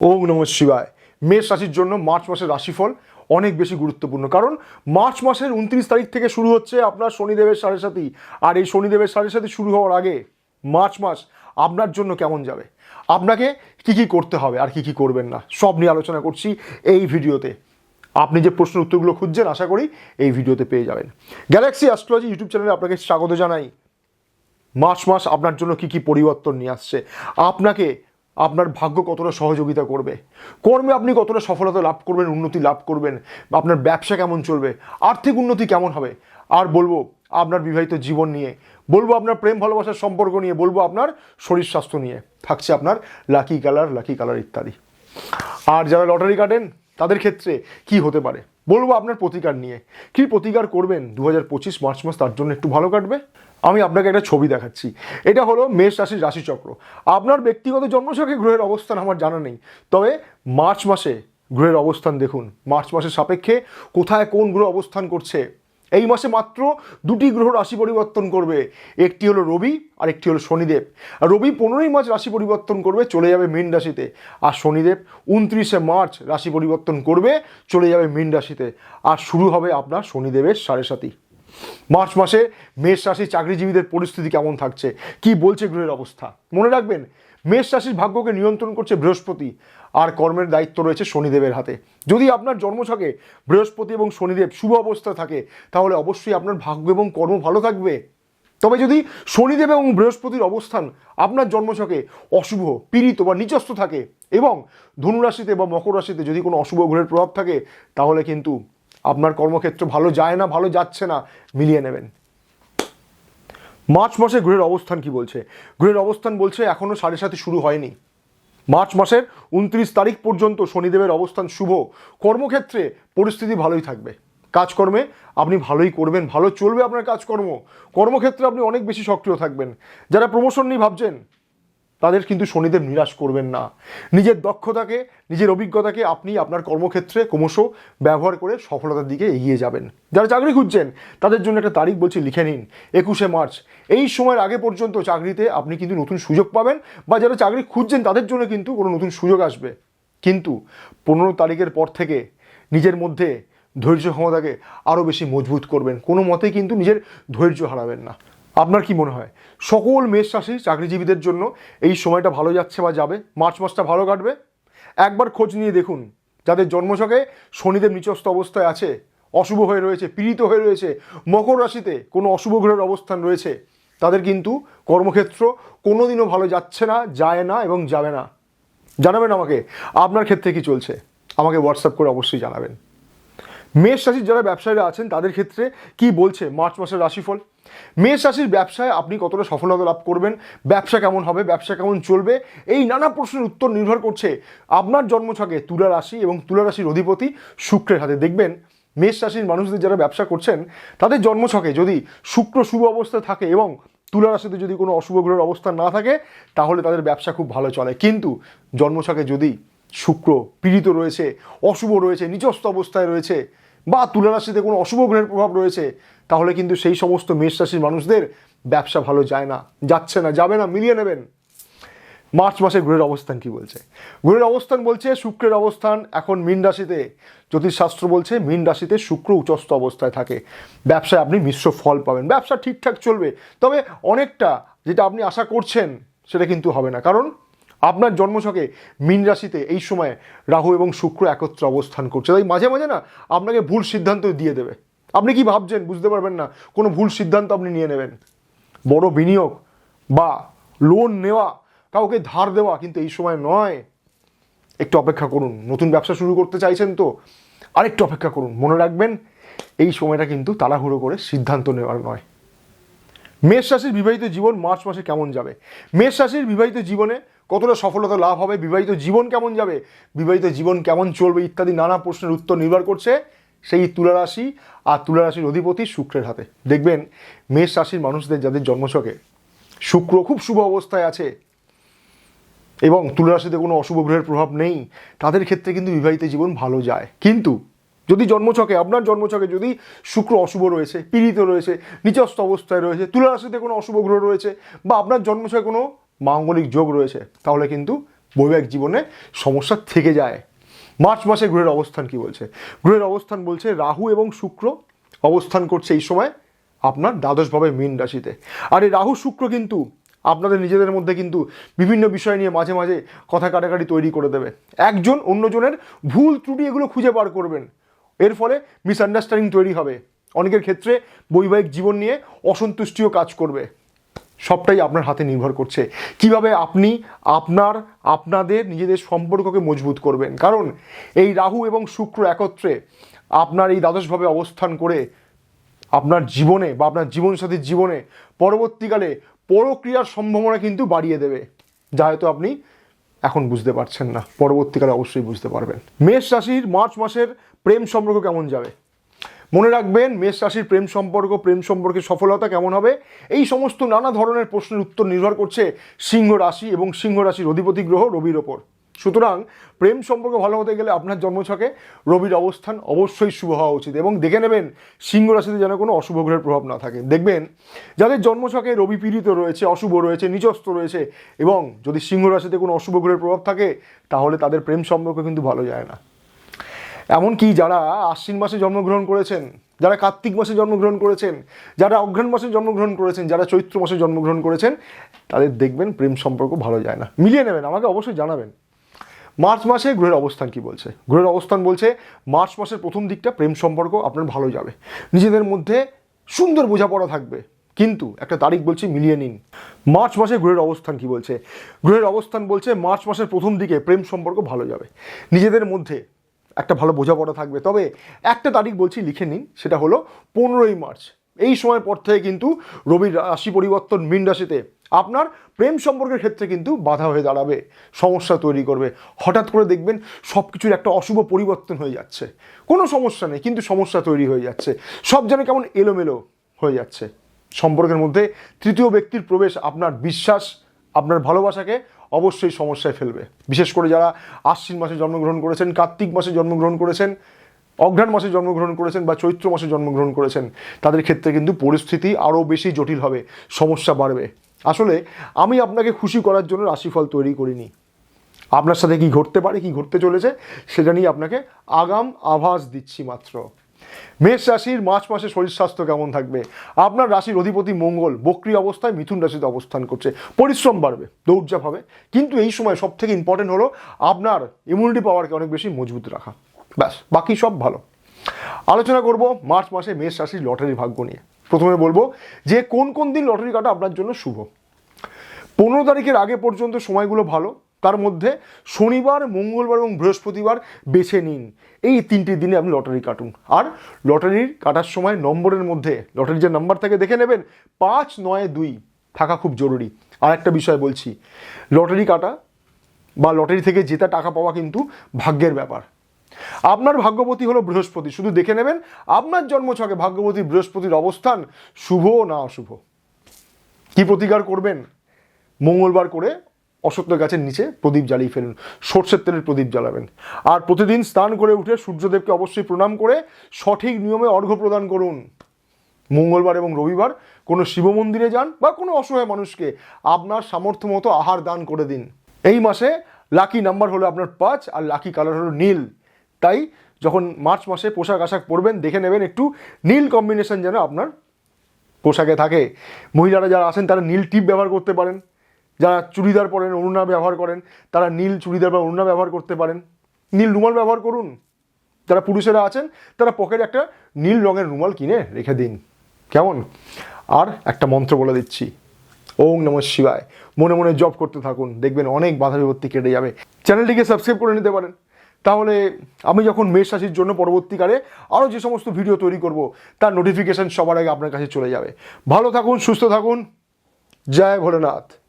ওম নম শিবায়। মেষ রাশির জন্য মার্চ মাসের রাশিফল অনেক বেশি গুরুত্বপূর্ণ। কারণ মার্চ মাসের উনত্রিশ তারিখ থেকে শুরু হচ্ছে আপনার শনিদেবের সাড়ে সাথী আর এই শনিদেবের সাড়ে সাথী শুরু হওয়ার আগে মার্চ মাস আপনার জন্য কেমন যাবে? আপনাকে কি কি করতে হবে আর কি কি করবেন না? সব নিয়ে আলোচনা করছি এই ভিডিওতে। আপনি যে প্রশ্নের উত্তরগুলো খুঁজছেন, আশা করি এই ভিডিওতে পেয়ে যাবেন। গ্যালাক্সি অ্যাস্ট্রোলজি ইউটিউব চ্যানেলে আপনাকে স্বাগত জানাই। মাস মাস আপনার জন্য কি কি পরিবর্তন নিয়ে আসছে? আপনাকে আপনার ভাগ্য কতটা সহযোগিতা করবে? কর্মে আপনি কতটা সফলতা লাভ করবেন, উন্নতি লাভ করবেন আপনার ব্যবসা কেমন চলবে, আর্থিক উন্নতি কেমন হবে? আর বলব আপনার বিবাহিত জীবন নিয়ে, বলব আপনার প্রেম, ভালোবাসার সম্পর্ক নিয়ে, বলব আপনার শরীর স্বাস্থ্য নিয়ে। থাকছে আপনার লাকি কালার লাকি কালার ইত্যাদি। আর যারা লটারি কাটেন, তাদের ক্ষেত্রে কি হতে পারে? বলব আপনার প্রতিকার নিয়ে। কি প্রতিকার করবেন? দু হাজার পঁচিশ মার্চ মাস, তার জন্য একটু ভালো কাটবে। আমি আপনাকে একটা ছবি দেখাচ্ছি। এটা হলো মেষ রাশির রাশিচক্র। আপনার ব্যক্তিগত জন্মছকে গ্রহের অবস্থান আমার জানা নেই। তবে মার্চ মাসে গ্রহের অবস্থান দেখুন। মার্চ মাসের সাপেক্ষে কোথায় কোন গ্রহ অবস্থান করছে। এই মাসে মাত্র দুটি গ্রহ রাশি পরিবর্তন করবে। একটি হলো রবি আর একটি হলো শনিদেব। আর রবি পনেরোই মার্চ রাশি পরিবর্তন করবে, চলে যাবে মীন রাশিতে। আর শনিদেব উনত্রিশে মার্চ রাশি পরিবর্তন করবে, চলে যাবে মীন রাশিতে। আর শুরু হবে আপনার শনিদেবের সাড়ে সাথী মার্চ মাসে মেষ রাশির চাকরিজীবীদের পরিস্থিতি কেমন থাকছে? কি বলছে গ্রহের অবস্থা? মনে রাখবেন, মেষ রাশির ভাগ্যকে নিয়ন্ত্রণ করছে বৃহস্পতি আর কর্মের দায়িত্ব রয়েছে শনিদেবের হাতে। যদি আপনার জন্মছকে বৃহস্পতি এবং শনিদেব শুভ অবস্থা থাকে, তাহলে অবশ্যই আপনার ভাগ্য এবং কর্ম ভালো থাকবে। তবে যদি শনিদেব এবং বৃহস্পতির অবস্থান আপনার জন্মছকে অশুভ, পীড়িত বা নিচস্থ থাকে এবং ধনুরাশিতে বা মকর রাশিতে যদি কোনো অশুভ গ্রহের প্রভাব থাকে, তাহলে কিন্তু আপনার কর্মক্ষেত্র ভালো যায় না, ভালো যাচ্ছে না, মিলিয়ে নেবেন। মার্চ মাসে গ্রহের অবস্থান কি বলছে? গ্রহের অবস্থান বলছে এখনও সাড়ে সাথে শুরু হয়নি। মার্চ মাসের উনত্রিশ তারিখ পর্যন্ত শনিদেবের অবস্থান শুভ। কর্মক্ষেত্রে পরিস্থিতি ভালোই থাকবে। কাজকর্মে আপনি ভালোই করবেন, ভালো চলবে আপনার কাজকর্ম। কর্মক্ষেত্রে আপনি অনেক বেশি সক্রিয় থাকবেন। যারা প্রমোশন নিয়ে ভাবছেন তাদের কিন্তু শনিদেব নিরাশ করবেন না। নিজের দক্ষতাকে, নিজের অভিজ্ঞতাকে আপনি আপনার কর্মক্ষেত্রে ক্রমশ ব্যবহার করে সফলতার দিকে এগিয়ে যাবেন। যারা চাকরি খুঁজছেন, তাদের জন্য একটা তারিখ বলছি, লিখে নিন। একুশে মার্চ। এই সময়ের আগে পর্যন্ত চাকরিতে আপনি কিন্তু নতুন সুযোগ পাবেন বা যারা চাকরি খুঁজছেন, তাদের জন্য কিন্তু কোনো নতুন সুযোগ আসবে। কিন্তু পনেরো তারিখের পর থেকে নিজের মধ্যে ধৈর্য ক্ষমতাকে আরও বেশি মজবুত করবেন। কোনো মতেই কিন্তু নিজের ধৈর্য হারাবেন না। আপনার কি মনে হয়? সকল মেষ রাশি চাকরিজীবীদের জন্য এই সময়টা ভালো যাচ্ছে বা যাবে? মার্চ মাসটা ভালো কাটবে? একবার খোঁজ নিয়ে দেখুন। যাদের জন্মছকে শনিদেব নিচস্থ অবস্থায় আছে, অশুভ হয়ে রয়েছে, পীড়িত হয়ে রয়েছে, মকর রাশিতে কোনো অশুভ গ্রহের অবস্থান রয়েছে, তাদের কিন্তু কর্মক্ষেত্র কোনোদিনও ভালো যাচ্ছে না, যায় না এবং যাবে না। জানাবেন আমাকে, আপনার ক্ষেত্রে কি চলছে? আমাকে হোয়াটসঅ্যাপ করে অবশ্যই জানাবেন। মেষ রাশির যারা ব্যবসায়ীরা আছেন, তাদের ক্ষেত্রে কি বলছে মার্চ মাসের রাশিফল? মেষ রাশির ব্যবসায় আপনি কতটা সফলতা লাভ করবেন? ব্যবসা কেমন হবে? ব্যবসা কেমন চলবে? এই নানা প্রশ্নের উত্তর নির্ভর করছে আপনার জন্মছকে তুলা রাশি এবং তুলা রাশির অধিপতি শুক্রের হাতে। দেখবেন, মেষ রাশির মানুষদের যারা ব্যবসা করছেন, তাদের জন্মছকে যদি শুক্র শুভ অবস্থায় থাকে এবং তুলা রাশিতে যদি কোনো অশুভ গ্রহের অবস্থান না থাকে, তাহলে তাদের ব্যবসা খুব ভালো চলে। কিন্তু জন্মছকে যদি শুক্র পীড়িত রয়েছে, অশুভ রয়েছে, নিচস্থ অবস্থায় রয়েছে বা তুলা রাশিতে কোনো অশুভ গ্রহের প্রভাব রয়েছে, তাহলে কিন্তু সেই সমস্ত মেষ রাশির মানুষদের ব্যবসা ভালো যায় না, যাচ্ছে না, যাবে না, মিলিয়ে নেবেন। মার্চ মাসে গ্রহের অবস্থান কি বলছে? গ্রহের অবস্থান বলছে শুক্রের অবস্থান, এখন মীন রাশিতে। জ্যোতিষশাস্ত্র বলছে মীন রাশিতে শুক্র উচ্চস্থ অবস্থায় থাকে। ব্যবসায় আপনি মিশ্র ফল পাবেন, ব্যবসা ঠিকঠাক চলবে। তবে অনেকটা যেটা আপনি আশা করছেন, সেটা কিন্তু হবে না। কারণ আপনার জন্মছকে মীন রাশিতে এই সময় রাহু এবং শুক্র একত্রে অবস্থান করছে। তাই মাঝে মাঝে না আপনাকে ভুল সিদ্ধান্ত দিয়ে দেবে। আপনি কি ভাবছেন? বুঝতে পারবেন না। কোনো ভুল সিদ্ধান্ত আপনি নিয়ে নেবেন। বড় বিনিয়োগ বা লোন নেওয়া, কাউকে ধার দেওয়া কিন্তু এই সময় নয়। একটু অপেক্ষা করুন। নতুন ব্যবসা শুরু করতে চাইছেন তো আরেকটু অপেক্ষা করুন। মনে রাখবেন, এই সময়টা কিন্তু তাড়াহুড়ো করে সিদ্ধান্ত নেওয়ার নয়। মেষ রাশির বিবাহিত জীবন মার্চ মাসে কেমন যাবে? মেষ রাশির বিবাহিত জীবনে কতটা সফলতা লাভ হবে, বিবাহিত জীবন কেমন যাবে, বিবাহিত জীবন কেমন চলবে ইত্যাদি নানা প্রশ্নের উত্তর নির্ভর করছে সেই তুলারাশি আর তুলা রাশির অধিপতি শুক্রের হাতে। দেখবেন মেষ রাশির মানুষদের যাদের জন্মছকে শুক্র খুব শুভ অবস্থায় আছে এবং তুলা রাশিতে কোনো অশুভ গ্রহের প্রভাব নেই, তাদের ক্ষেত্রে কিন্তু বিবাহিত জীবন ভালো যায়। কিন্তু যদি জন্মছকে, আপনার জন্মছকে যদি শুক্র অশুভ রয়েছে, পীড়িত রয়েছে, নিচস্থ অবস্থায় রয়েছে তুলা রাশিতে কোনো অশুভ গ্রহ রয়েছে বা আপনার জন্মছকে কোনো মাঙ্গলিক যোগ রয়েছে, তাহলে কিন্তু বৈবাহিক জীবনে সমস্যা থেকে যায়। মার্চ মাসে গ্রহের অবস্থান কি বলছে? গ্রহের অবস্থান বলছে রাহু এবং শুক্র অবস্থান করছে এই সময় আপনার দ্বাদশভাবে মীন রাশিতে। আর এই রাহু, শুক্র কিন্তু আপনাদের নিজেদের মধ্যে কিন্তু বিভিন্ন বিষয় নিয়ে মাঝে মাঝে কথা কাটাকাটি তৈরি করে দেবে। একজন অন্যজনের ভুল ত্রুটি এগুলো খুঁজে বার করবেন। এর ফলে মিসআন্ডারস্ট্যান্ডিং তৈরি হবে। অনেকের ক্ষেত্রে বৈবাহিক জীবন নিয়ে অসন্তুষ্টিও কাজ করবে। সবটাই আপনার হাতে নির্ভর করছে। কীভাবে আপনি আপনার, আপনাদের নিজেদের সম্পর্ককে মজবুত করবেন? কারণ এই রাহু এবং শুক্র একত্রে আপনার এই দ্বাদশভাবে অবস্থান করে আপনার জীবনে বা আপনার জীবনসাথীর জীবনে পরবর্তীকালে পরক্রিয়ার সম্ভাবনা কিন্তু বাড়িয়ে দেবে। যা হয়তো আপনি এখন বুঝতে পারছেন না। পরবর্তীকালে অবশ্যই বুঝতে পারবেন। মেষ রাশির মার্চ মাসের প্রেম সম্পর্ক কেমন যাবে? মনে রাখবেন, মেষ রাশির প্রেম সম্পর্ক, প্রেম সম্পর্কে সফলতা কেমন হবে? এই সমস্ত নানা ধরনের প্রশ্নের উত্তর নির্ভর করছে সিংহ রাশি এবং সিংহ রাশির অধিপতি গ্রহ রবির ওপর। সুতরাং প্রেম সম্পর্ক ভালো হতে গেলে আপনার জন্মছকে রবির অবস্থান অবশ্যই শুভ হওয়া উচিত এবং দেখে নেবেন সিংহ রাশিতে যেন কোনো অশুভ গ্রহের প্রভাব না থাকে। দেখবেন, যাদের জন্মছকে রবি পীড়িত রয়েছে, অশুভ রয়েছে নিচস্ত রয়েছে এবং যদি সিংহ রাশিতে কোনো অশুভ গ্রহের প্রভাব থাকে, তাহলে তাদের প্রেম সম্পর্ক কিন্তু ভালো যায় না। এমনকি যারা আশ্বিন মাসে জন্মগ্রহণ করেছেন, যারা কার্তিক মাসে জন্মগ্রহণ করেছেন, যারা অঘ্রাণ মাসে জন্মগ্রহণ করেছেন, যারা চৈত্র মাসে জন্মগ্রহণ করেছেন, তাদের দেখবেন প্রেম সম্পর্ক ভালো যায় না। মিলিয়ে নেবেন, আমাকে অবশ্যই জানাবেন। মার্চ মাসে গ্রহের অবস্থান কি বলছে? গ্রহের অবস্থান বলছে, মার্চ মাসের প্রথম দিকটা প্রেম সম্পর্ক আপনার ভালো যাবে। নিজেদের মধ্যে সুন্দর বোঝাপড়া থাকবে। কিন্তু একটা তারিখ বলছি, মিলিয়ে নিন। মার্চ মাসে গ্রহের অবস্থান কি বলছে? গ্রহের অবস্থান বলছে, মার্চ মাসের প্রথম দিকে প্রেম সম্পর্ক ভালো যাবে। নিজেদের মধ্যে একটা ভালো বোঝাপড়া থাকবে। তবে একটা তারিখ বলছি, লিখে নিন, সেটা হলো পনেরোই মার্চ। এই সময় পর থেকে কিন্তু রবির রাশি পরিবর্তন মীন রাশিতে। আপনার প্রেম সম্পর্কের ক্ষেত্রে কিন্তু বাধা হয়ে দাঁড়াবে, সমস্যা তৈরি করবে। হঠাৎ করে দেখবেন সব কিছুর একটা অশুভ পরিবর্তন হয়ে যাচ্ছে। কোনো সমস্যা নেই, কিন্তু সমস্যা তৈরি হয়ে যাচ্ছে। সব যেন কেমন এলোমেলো হয়ে যাচ্ছে। সম্পর্কের মধ্যে তৃতীয় ব্যক্তির প্রবেশ, আপনার বিশ্বাস, আপনার ভালোবাসাকে অবশ্যই সমস্যায় ফেলবে। বিশেষ করে যারা আশ্বিন মাসে জন্মগ্রহণ করেছেন, কার্তিক মাসে জন্মগ্রহণ করেছেন, অঘ্রাণ মাসে জন্মগ্রহণ করেছেন বা চৈত্র মাসে জন্মগ্রহণ করেছেন, তাদের ক্ষেত্রে কিন্তু পরিস্থিতি আরও বেশি জটিল হবে, সমস্যা বাড়বে। আসলে আমি আপনাকে খুশি করার জন্য রাশিফল তৈরি করিনি। আপনার সাথে কি ঘটতে পারে, কি ঘটতে চলেছে, সেটা নিয়ে আপনাকে আগাম আভাস দিচ্ছি মাত্র। মেষ রাশির মার্চ মাসে শরীর স্বাস্থ্য কেমন থাকবে? আপনার রাশির অধিপতি মঙ্গল, বক্রি অবস্থায় মিথুন রাশিতে অবস্থান করছে। পরিশ্রম বাড়বে দৌড়ঝাঁপ হবে। কিন্তু এই সময় সব থেকে ইম্পর্টেন্ট হলো আপনার ইমিউনিটি পাওয়ারকে অনেক বেশি মজবুত রাখা। ব্যাস, বাকি সব ভালো। আলোচনা করব মার্চ মাসে মেষ রাশির লটারির ভাগ্য নিয়ে। প্রথমে বলব যে কোন কোন দিন লটারি কাটা আপনার জন্য শুভ। পনেরো তারিখের আগে পর্যন্ত সময়গুলো ভালো তার মধ্যে শনিবার, মঙ্গলবার এবং বৃহস্পতিবার বেছে নিন। এই তিনটি দিনে আপনি লটারি কাটুন। আর লটারির কাটার সময় নম্বরের মধ্যে, লটারির যে নাম্বার থাকে দেখে নেবেন, পাঁচ, নয়, দুই থাকা খুব জরুরি। আর একটা বিষয় বলছি, লটারি কাটা বা লটারি থেকে জেতা টাকা পাওয়া কিন্তু ভাগ্যের ব্যাপার। আপনার ভাগ্যবতী হলো বৃহস্পতি। শুধু দেখে নেবেন, আপনার জন্মছকে ভাগ্যবতী বৃহস্পতির অবস্থান শুভ না অশুভ? কি প্রতিকার করবেন? মঙ্গলবার করে অসত্য গাছের নিচে প্রদীপ জ্বালিয়ে ফেলুন, সর্ষের তেলের প্রদীপ জ্বালাবেন। আর প্রতিদিন স্নান করে উঠে সূর্যদেবকে অবশ্যই প্রণাম করে সঠিক নিয়মে অর্ঘ্য প্রদান করুন। মঙ্গলবার এবং রবিবার কোনো শিব মন্দিরে যান বা কোনো অসহায় মানুষকে আপনার সামর্থ্য মতো আহার দান করে দিন। এই মাসে লাকি নাম্বার হলো আপনার পাঁচ আর লাকি কালার হলো নীল। তাই যখন মার্চ মাসে পোশাক আশাক পরবেন, দেখে নেবেন একটু নীল কম্বিনেশন যেন আপনার পোশাকে থাকে। মহিলারা যারা আছেন তারা নীল টিপ ব্যবহার করতে পারেন। যারা চুড়িদার পরেন, অরুণা ব্যবহার করেন, তারা নীল চুড়িদার বা অরুণা ব্যবহার করতে পারেন। নীল রুমাল ব্যবহার করুন। যারা পুরুষেরা আছেন, তারা পকেটে একটা নীল রঙের রুমাল কিনে রেখে দিন। কেমন? আর একটা মন্ত্র বলে দিচ্ছি। ওম নমঃ শিবায়। মনে মনে জব করতে থাকুন। দেখবেন অনেক বাধা বিপত্তি কেটে যাবে। চ্যানেলটিকে সাবস্ক্রাইব করে নিতে পারেন। তাহলে আমি যখন মেষ রাশির জন্য পরবর্তীকালে আরও যে সমস্ত ভিডিও তৈরি করব, তার নোটিফিকেশান সবার আগে আপনার কাছে চলে যাবে। ভালো থাকুন, সুস্থ থাকুন। জয় ভোলেনাথ।